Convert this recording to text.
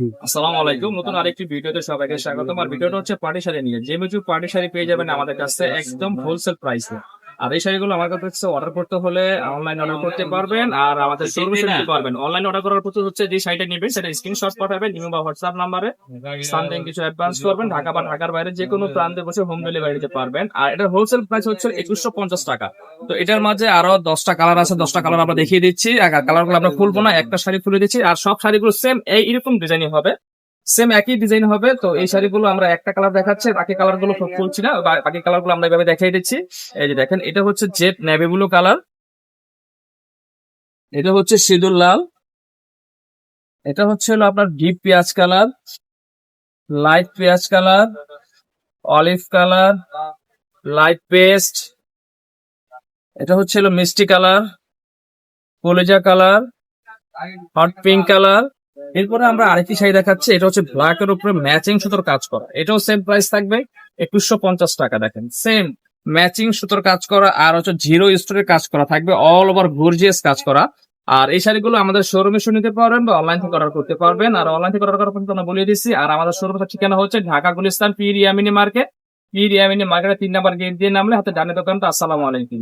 আসসালামু আলাইকুম। নতুন আরেকটি ভিডিওতে সবাইকে স্বাগতম। আর ভিডিওটা হচ্ছে পাটি শাড়ি নিয়ে। যে মেজু পাটি শাড়ি পেয়ে যাবেন আমাদের কাছে একদম হোলসেল প্রাইসে আর এই শাড়িগুলো আমার কাছে অর্ডার করতে হলে অনলাইন অর্ডার করতে পারবেন আর আমাদের শোরুমে নিতে পারবেন। অনলাইন অর্ডার করার প্রতি হচ্ছে যে শাড়িটা নেবেন সেটা স্ক্রিনশট পাঠাবেন ইমো বা হোয়াটসঅ্যাপ নাম্বারে সামথিং কিছু অ্যাডভান্স করবেন ঢাকা বা ঢাকার বাইরে যে কোনো প্রান্তে বসে হোম ডেলিভারি দিতে পারবেন। আর এটার হোলসেল প্রাইস হচ্ছে একুশশো পঞ্চাশ টাকা। তো এটার মাঝে আরও দশটা কালার আছে দশটা কালার আমরা দেখিয়ে দিচ্ছি। কালারগুলো আমরা খুলবো না একটা শাড়ি খুলে দিচ্ছি। আর সব শাড়িগুলো সেম এই এরকম ডিজাইনই হবে। সেম একই ডিজাইন হবে, তো এই শাড়িগুলো আমরা একটা কালার দেখাচ্ছি বাকি কালারগুলো খুলছি না বাকি কালারগুলো আমরা এভাবে দেখাই দিচ্ছি। এই যে দেখেন, এটা হচ্ছে জেড নেভি ব্লু কালার এটা হচ্ছে সিঁদুর লাল, এটা হচ্ছে হলো আপনার ডিপ পেঁয়াজ কালার লাইট পেঁয়াজ colour olive colour light paste এটা হচ্ছে হলো মিষ্টি কালার কলেজা কালার হট পিঙ্ক কালার এরপরে আমরা আরেকটি শাড়ি দেখাচ্ছি, এটা হচ্ছে ব্ল্যাক এর উপরে ম্যাচিং সুতোর কাজ করা। এটাও সেম প্রাইস থাকবে, একুশশো পঞ্চাশ টাকা দেখেন। সেম ম্যাচিং সুতোর কাজ করা আর হচ্ছে জিরো স্টোরের কাজ করা, থাকবে অল ওভার গর্জিয়াস কাজ করা। আর এই শাড়িগুলো আমাদের শোরুমে শুনে নিতে পারবেন বা অনলাইন থেকে অর্ডার করতে পারবেন। আর অনলাইন থেকে অর্ডার করার পর্যন্ত আমরা বলে দিচ্ছি আর আমাদের শোরুমের ঠিকানা হচ্ছে ঢাকা গুলিস্তান পীর মার্কেট। পীর মার্কেটের তিন নাম্বার গেট দিয়ে নামলে হাতে ডানে দোকানটা, আসসালামু আলাইকুম।